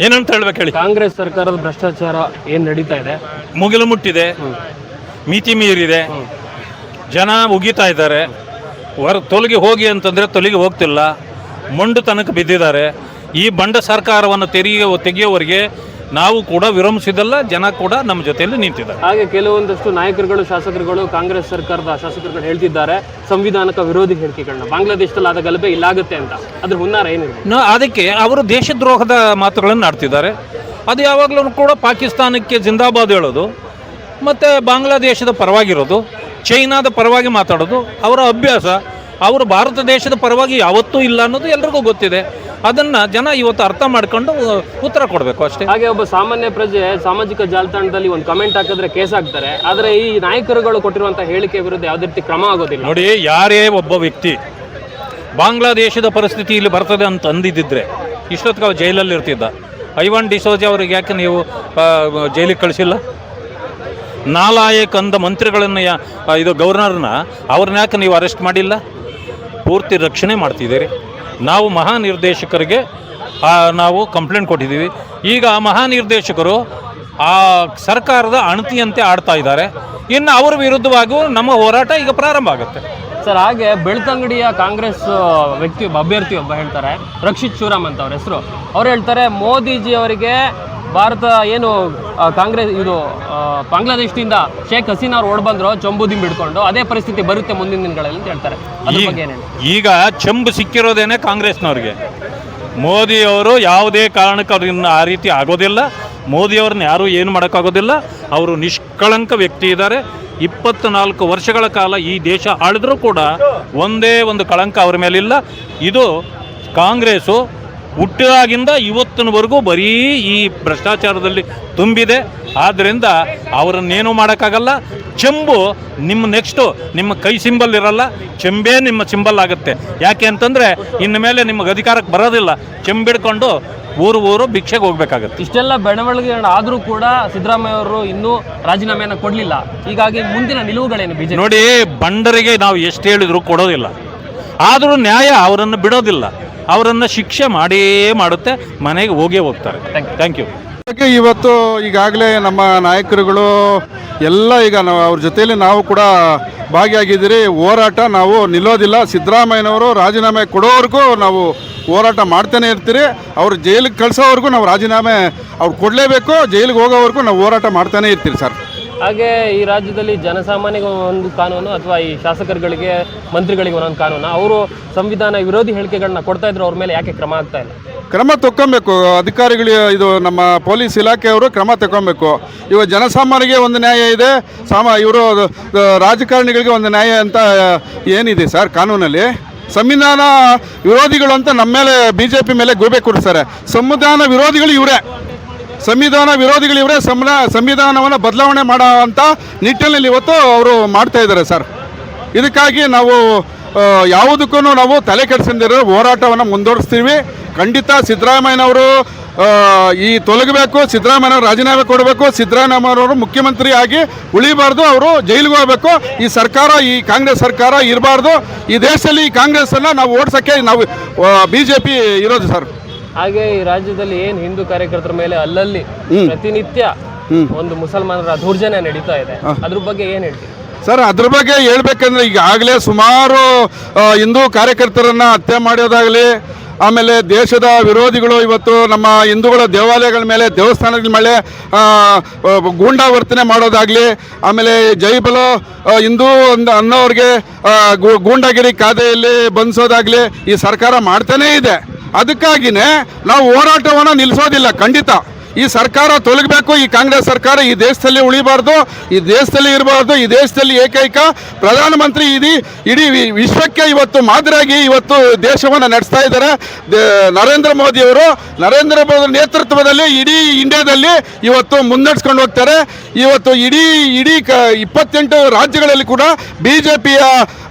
ಏನಂತ ಹೇಳ್ಬೇಕು ಹೇಳಿ. ಕಾಂಗ್ರೆಸ್ ಸರ್ಕಾರದ ಭ್ರಷ್ಟಾಚಾರ ಏನ್ ನಡೀತಾ ಇದೆ? ಮುಗಿಲು ಮುಟ್ಟಿದೆ. ಮಿತಿ ಮೀರಿದೆ. ಜನ ಉಗಿತಾ ಇದ್ದಾರೆ. ಹೊರ ತೊಲಗಿ ಹೋಗಿ ಅಂತಂದರೆ ತೊಲಗಿ ಹೋಗ್ತಿಲ್ಲ. ಮೊಂಡು ತನಕ ಬಿದ್ದಿದ್ದಾರೆ. ಈ ಬಂಡ ಸರ್ಕಾರವನ್ನು ತೆರಿಗೆ ತೆಗೆಯೋವರೆಗೆ ನಾವು ಕೂಡ ವಿರಮಿಸಿದಲ್ಲ ಜನ ಕೂಡ ನಮ್ಮ ಜೊತೆಯಲ್ಲಿ ನಿಂತಿದ್ದಾರೆ. ಹಾಗೆ ಕೆಲವೊಂದಷ್ಟು ನಾಯಕರುಗಳು ಶಾಸಕರುಗಳು ಕಾಂಗ್ರೆಸ್ ಸರ್ಕಾರದ ಶಾಸಕರುಗಳು ಹೇಳ್ತಿದ್ದಾರೆ ಸಂವಿಧಾನಕ ವಿರೋಧಿ ಹೇಳಿಕೆಗಳನ್ನ. ಬಾಂಗ್ಲಾದೇಶದಲ್ಲಿ ಆದ ಗಲಭೆ ಇಲ್ಲಾಗುತ್ತೆ ಅಂತ. ಅದ್ರ ಹುನ್ನಾರ ಏನಿದೆ? ನಾ- ಅದಕ್ಕೆ ಅವರು ದೇಶದ್ರೋಹದ ಮಾತುಗಳನ್ನು ಆಡ್ತಿದ್ದಾರೆ. ಅದು ಯಾವಾಗಲೂ ಕೂಡ ಪಾಕಿಸ್ತಾನಕ್ಕೆ ಜಿಂದಾಬಾದ್ ಹೇಳೋದು ಮತ್ತು ಬಾಂಗ್ಲಾದೇಶದ ಪರವಾಗಿರೋದು ಚೈನಾದ ಪರವಾಗಿ ಮಾತಾಡೋದು ಅವರ ಅಭ್ಯಾಸ ಅವರು ಭಾರತ ದೇಶದ ಪರವಾಗಿ ಯಾವತ್ತೂ ಇಲ್ಲ ಅನ್ನೋದು ಎಲ್ರಿಗೂ ಗೊತ್ತಿದೆ. ಅದನ್ನು ಜನ ಇವತ್ತು ಅರ್ಥ ಮಾಡ್ಕೊಂಡು ಉತ್ತರ ಕೊಡಬೇಕು ಅಷ್ಟೇ. ಹಾಗೆ ಒಬ್ಬ ಸಾಮಾನ್ಯ ಪ್ರಜೆ ಸಾಮಾಜಿಕ ಜಾಲತಾಣದಲ್ಲಿ ಒಂದು ಕಮೆಂಟ್ ಹಾಕಿದ್ರೆ ಕೇಸ್ ಹಾಕ್ತಾರೆ ಆದ್ರೆ ಈ ನಾಯಕರುಗಳು ಕೊಟ್ಟಿರುವಂತಹ ಹೇಳಿಕೆ ವಿರುದ್ಧ ಯಾವುದೇ ರೀತಿ ಕ್ರಮ ಆಗೋದಿಲ್ಲ. ನೋಡಿ ಯಾರೇ ಒಬ್ಬ ವ್ಯಕ್ತಿ ಬಾಂಗ್ಲಾದೇಶದ ಪರಿಸ್ಥಿತಿ ಇಲ್ಲಿ ಬರ್ತದೆ ಅಂತ ಅಂದಿದ್ದಿದ್ರೆ ಇಷ್ಟೊತ್ತಿಗೆ ಅವ್ರು ಜೈಲಲ್ಲಿ ಇರ್ತಿದ್ದ. ಐವನ್ ಡಿಸೋಜಿ ಅವ್ರಿಗೆ ಯಾಕೆ ನೀವು ಜೈಲಿಗೆ ಕಳಿಸಿಲ್ಲ? ನಾಲಾಯಕ್ ಅಂದ ಮಂತ್ರಿಗಳನ್ನು ಯಾ ಇದು ಗವರ್ನರ್ನ ಅವ್ರನ್ನ ಯಾಕೆ ನೀವು ಅರೆಸ್ಟ್ ಮಾಡಿಲ್ಲ? ಪೂರ್ತಿ ರಕ್ಷಣೆ ಮಾಡ್ತಿದ್ದೀರಿ. ನಾವು ಮಹಾನಿರ್ದೇಶಕರಿಗೆ ನಾವು ಕಂಪ್ಲೇಂಟ್ ಕೊಟ್ಟಿದ್ದೀವಿ. ಈಗ ಆ ಮಹಾನಿರ್ದೇಶಕರು ಆ ಸರ್ಕಾರದ ಅಣತಿಯಂತೆ ಆಡ್ತಾ ಇದ್ದಾರೆ. ಇನ್ನು ಅವರ ವಿರುದ್ಧವಾಗಿಯೂ ನಮ್ಮ ಹೋರಾಟ ಈಗ ಪ್ರಾರಂಭ ಆಗುತ್ತೆ. ಸರ್, ಹಾಗೆ ಬೆಳ್ತಂಗಡಿಯ ಕಾಂಗ್ರೆಸ್ ವ್ಯಕ್ತಿ, ಅಭ್ಯರ್ಥಿ ಒಬ್ಬ ಹೇಳ್ತಾರೆ, ರಕ್ಷಿತ್ ಶಿವರಾಮ್ ಅಂತ ಅವ್ರ ಹೆಸರು. ಅವ್ರು ಹೇಳ್ತಾರೆ ಮೋದಿಜಿ ಅವರಿಗೆ ಭಾರತ ಏನು ಕಾಂಗ್ರೆಸ್ ಇದು ಬಾಂಗ್ಲಾದೇಶದಿಂದ ಶೇಖ್ ಹಸೀನಾ ಅವ್ರು ಓಡ್ಬಂದ್ರು ಚಂಬು ಬಿಡ್ಕೊಂಡು ಅದೇ ಪರಿಸ್ಥಿತಿ ಬರುತ್ತೆ ಮುಂದಿನ ದಿನಗಳಲ್ಲಿ ಅಂತ ಹೇಳ್ತಾರೆ. ಅದ್ರ ಬಗ್ಗೆ ಏನ್ ಈಗ ಚಂಬು ಸಿಕ್ಕಿರೋದೇನೆ ಕಾಂಗ್ರೆಸ್ನವ್ರಿಗೆ. ಮೋದಿಯವರು ಯಾವುದೇ ಕಾರಣಕ್ಕೆ ಅವ್ರನ್ನ ಆ ರೀತಿ ಆಗೋದಿಲ್ಲ. ಮೋದಿಯವ್ರನ್ನ ಯಾರೂ ಏನು ಮಾಡೋಕ್ಕಾಗೋದಿಲ್ಲ. ಅವರು ನಿಷ್ಕಳಂಕ ವ್ಯಕ್ತಿ ಇದ್ದಾರೆ. ಇಪ್ಪತ್ನಾಲ್ಕು ವರ್ಷಗಳ ಕಾಲ ಈ ದೇಶ ಆಳಿದ್ರೂ ಕೂಡ ಒಂದೇ ಒಂದು ಕಳಂಕ ಅವ್ರ ಮೇಲಿಲ್ಲ. ಇದು ಕಾಂಗ್ರೆಸ್ಸು ಹುಟ್ಟಿದಾಗಿಂದ ಇವತ್ತಿನವರೆಗೂ ಬರೀ ಈ ಭ್ರಷ್ಟಾಚಾರದಲ್ಲಿ ತುಂಬಿದೆ. ಆದ್ದರಿಂದ ಅವರನ್ನೇನು ಮಾಡೋಕ್ಕಾಗಲ್ಲ. ಚೆಂಬು ನಿಮ್ಮ ನೆಕ್ಸ್ಟು ನಿಮ್ಮ ಕೈ ಸಿಂಬಲ್ ಇರಲ್ಲ. ಚೆಂಬೇ ನಿಮ್ಮ ಸಿಂಬಲ್ ಆಗುತ್ತೆ. ಯಾಕೆ ಅಂತಂದರೆ ಇನ್ನು ಮೇಲೆ ನಿಮಗೆ ಅಧಿಕಾರಕ್ಕೆ ಬರೋದಿಲ್ಲ. ಚೆಂಬಿಡ್ಕೊಂಡು ಊರು ಊರು ಭಿಕ್ಷೆಗೆ ಹೋಗ್ಬೇಕಾಗುತ್ತೆ. ಇಷ್ಟೆಲ್ಲ ಬೆಳವಣಿಗೆ ಆದರೂ ಕೂಡ ಸಿದ್ದರಾಮಯ್ಯ ಅವರು ಇನ್ನೂ ರಾಜೀನಾಮೆಯನ್ನು ಕೊಡಲಿಲ್ಲ. ಹೀಗಾಗಿ ಮುಂದಿನ ನಿಲುವುಗಳೇನು ಬಿಜೆಪಿ? ನೋಡಿ ಬಂಡರಿಗೆ ನಾವು ಎಷ್ಟು ಹೇಳಿದರೂ ಕೊಡೋದಿಲ್ಲ. ಆದರೂ ನ್ಯಾಯ ಅವರನ್ನು ಬಿಡೋದಿಲ್ಲ. ಅವರನ್ನು ಶಿಕ್ಷೆ ಮಾಡೇ ಮಾಡುತ್ತೆ ಮನೆಗೆ ಹೋಗೇ ಹೋಗ್ತಾರೆ. ಥ್ಯಾಂಕ್ ಯು ಇವತ್ತು ಈಗಾಗಲೇ ನಮ್ಮ ನಾಯಕರುಗಳು ಎಲ್ಲ ಈಗ ನಾವು ಅವ್ರ ಜೊತೆಯಲ್ಲಿ ನಾವು ಕೂಡ ಭಾಗಿಯಾಗಿದ್ದೀರಿ. ಹೋರಾಟ ನಾವು ನಿಲ್ಲೋದಿಲ್ಲ. ಸಿದ್ದರಾಮಯ್ಯನವರು ರಾಜೀನಾಮೆ ಕೊಡೋವರೆಗೂ ನಾವು ಹೋರಾಟ ಮಾಡ್ತಾನೆ ಇರ್ತೀರಿ. ಅವ್ರು ಜೈಲಿಗೆ ಕಳಿಸೋವರೆಗೂ ನಾವು ರಾಜೀನಾಮೆ ಅವ್ರು ಕೊಡಲೇಬೇಕು. ಜೈಲಿಗೆ ಹೋಗೋವರೆಗೂ ನಾವು ಹೋರಾಟ ಮಾಡ್ತಾನೆ ಇರ್ತೀರಿ ಸರ್. ಹಾಗೆ ಈ ರಾಜ್ಯದಲ್ಲಿ ಜನಸಾಮಾನ್ಯಗೆ ಒಂದು ಕಾನೂನು ಅಥವಾ ಈ ಶಾಸಕರುಗಳಿಗೆ, ಮಂತ್ರಿಗಳಿಗೆ ಒಂದೊಂದು ಕಾನೂನು. ಅವರು ಸಂವಿಧಾನ ವಿರೋಧಿ ಹೇಳಿಕೆಗಳನ್ನ ಕೊಡ್ತಾ ಇದ್ರು, ಅವ್ರ ಮೇಲೆ ಯಾಕೆ ಕ್ರಮ ಆಗ್ತಾ ಇಲ್ಲ? ಕ್ರಮ ತಕ್ಕೊಬೇಕು. ಅಧಿಕಾರಿಗಳು ಇದು ನಮ್ಮ ಪೊಲೀಸ್ ಇಲಾಖೆಯವರು ಕ್ರಮ ತಗೊಬೇಕು ಇವಾಗ ಜನಸಾಮಾನ್ಯರಿಗೆ ಒಂದು ನ್ಯಾಯ ಇದೆ, ಸಾಮ, ಇವರು ರಾಜಕಾರಣಿಗಳಿಗೆ ಒಂದು ನ್ಯಾಯ ಅಂತ ಏನಿದೆ ಸರ್ ಕಾನೂನಲ್ಲಿ? ಸಂವಿಧಾನ ವಿರೋಧಿಗಳು ಅಂತ ನಮ್ಮ ಮೇಲೆ ಬಿ ಜೆ ಪಿ ಮೇಲೆ ಗೂಬೆ ಕೂರಿಸ್ತಾರೆ. ಸಂವಿಧಾನ ವಿರೋಧಿಗಳು ಇವರೇ. ಸಂವಿಧಾನ ವಿರೋಧಿಗಳಿವರೇ ಸಂವಿಧಾನ ಸಂವಿಧಾನವನ್ನು ಬದಲಾವಣೆ ಮಾಡೋ ಅಂತ ನಿಟ್ಟಿನಲ್ಲಿ ಇವತ್ತು ಅವರು ಮಾಡ್ತಾ ಇದ್ದಾರೆ ಸರ್. ಇದಕ್ಕಾಗಿ ನಾವು ಯಾವುದಕ್ಕೂ ನಾವು ತಲೆ ಕೆಡಿಸಿದ್ದೀರ ಹೋರಾಟವನ್ನು ಮುಂದುವರಿಸ್ತೀವಿ. ಖಂಡಿತ ಸಿದ್ದರಾಮಯ್ಯನವರು ಈ ತೊಲಗಬೇಕು ಸಿದ್ದರಾಮಯ್ಯ ರಾಜೀನಾಮೆ ಕೊಡಬೇಕು ಸಿದ್ದರಾಮಯ್ಯವರು ಮುಖ್ಯಮಂತ್ರಿ ಆಗಿ ಉಳಿಬಾರ್ದು, ಅವರು ಜೈಲಿಗೆ ಹೋಗಬೇಕು. ಈ ಸರ್ಕಾರ, ಈ ಕಾಂಗ್ರೆಸ್ ಸರ್ಕಾರ ಇರಬಾರ್ದು. ಈ ದೇಶದಲ್ಲಿ ಈ ಕಾಂಗ್ರೆಸ್ಸನ್ನು ನಾವು ಓಡಿಸೋಕ್ಕೆ ನಾವು ಬಿ ಜೆ ಪಿ ಇರೋದು ಸರ್. ಹಾಗೆ ಈ ರಾಜ್ಯದಲ್ಲಿ ಏನು ಹಿಂದೂ ಕಾರ್ಯಕರ್ತರ ಮೇಲೆ ಅಲ್ಲಲ್ಲಿ ಪ್ರತಿನಿತ್ಯ ಒಂದು ಮುಸಲ್ಮಾನರ ದೌರ್ಜನ್ಯ ನಡೀತಾ ಇದೆ. ಅದ್ರ ಬಗ್ಗೆ ಏನ್ ಹೇಳ್ತೀವಿ ಸರ್ ಅದ್ರ ಬಗ್ಗೆ ಹೇಳ್ಬೇಕಂದ್ರೆ ಈಗಾಗಲೇ ಸುಮಾರು ಹಿಂದೂ ಕಾರ್ಯಕರ್ತರನ್ನ ಹತ್ಯೆ ಮಾಡೋದಾಗಲಿ ಆಮೇಲೆ ದೇಶದ ವಿರೋಧಿಗಳು ಇವತ್ತು ನಮ್ಮ ಹಿಂದೂಗಳ ದೇವಾಲಯಗಳ ಮೇಲೆ ದೇವಸ್ಥಾನಗಳ ಮೇಲೆ ಗೂಂಡಾ ವರ್ತನೆ ಗೂಂಡಾವರ್ತನೆ ಮಾಡೋದಾಗಲಿ ಆಮೇಲೆ ಜೈಬಲ ಹಿಂದೂ ಒಂದು ಅನ್ನೋರಿಗೆ ಗೂಂಡಾಗಿರಿ ಕಾದೆಯಲ್ಲಿ ಬಂಧಿಸೋದಾಗಲಿ ಈ ಸರ್ಕಾರ ಮಾಡ್ತಾನೇ ಇದೆ. ಅದಕ್ಕಾಗಿನೇ ನಾವು ಹೋರಾಟವನ್ನು ನಿಲ್ಲಿಸೋದಿಲ್ಲ ಖಂಡಿತ. ಈ ಸರ್ಕಾರ ತೊಲಗಬೇಕು, ಈ ಕಾಂಗ್ರೆಸ್ ಸರ್ಕಾರ ಈ ದೇಶದಲ್ಲಿ ಉಳಿಬಾರ್ದು, ಈ ದೇಶದಲ್ಲಿ ಇರಬಾರ್ದು, ಈ ದೇಶದಲ್ಲಿ ಏಕೈಕ ಪ್ರಧಾನಮಂತ್ರಿ ಇಡೀ ಇಡೀ ವಿಶ್ವಕ್ಕೆ ಇವತ್ತು ಮಾದರಿಯಾಗಿ ಇವತ್ತು ದೇಶವನ್ನು ನಡೆಸ್ತಾ ಇದ್ದಾರೆ. ನರೇಂದ್ರ ಮೋದಿ ಅವರು, ನರೇಂದ್ರ ಮೋದಿ ನೇತೃತ್ವದಲ್ಲಿ ಇಡೀ ಇಂಡಿಯಾದಲ್ಲಿ ಇವತ್ತು ಮುನ್ನಡೆಸ್ಕೊಂಡು ಹೋಗ್ತಾರೆ. ಇವತ್ತು ಇಡೀ ಇಡೀ ಕ, ಇಪ್ಪತ್ತೆಂಟು ರಾಜ್ಯಗಳಲ್ಲಿ ಕೂಡ ಬಿ ಜೆ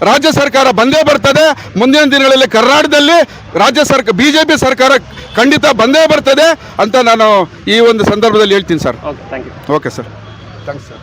ರಾಜ್ಯ ಸರ್ಕಾರ ಬಂದೇ ಬರ್ತದೆ. ಮುಂದಿನ ದಿನಗಳಲ್ಲಿ ಕರ್ನಾಟಕದಲ್ಲಿ ರಾಜ್ಯ ಸರ್ಕಾರ ಬಿ ಸರ್ಕಾರ ಖಂಡಿತ ಬಂದೇ ಬರ್ತದೆ ಅಂತ ನಾನು ಈ ಒಂದು ಸಂದರ್ಭದಲ್ಲಿ ಹೇಳ್ತೀನಿ sir. Okay thank you okay sir thanks sir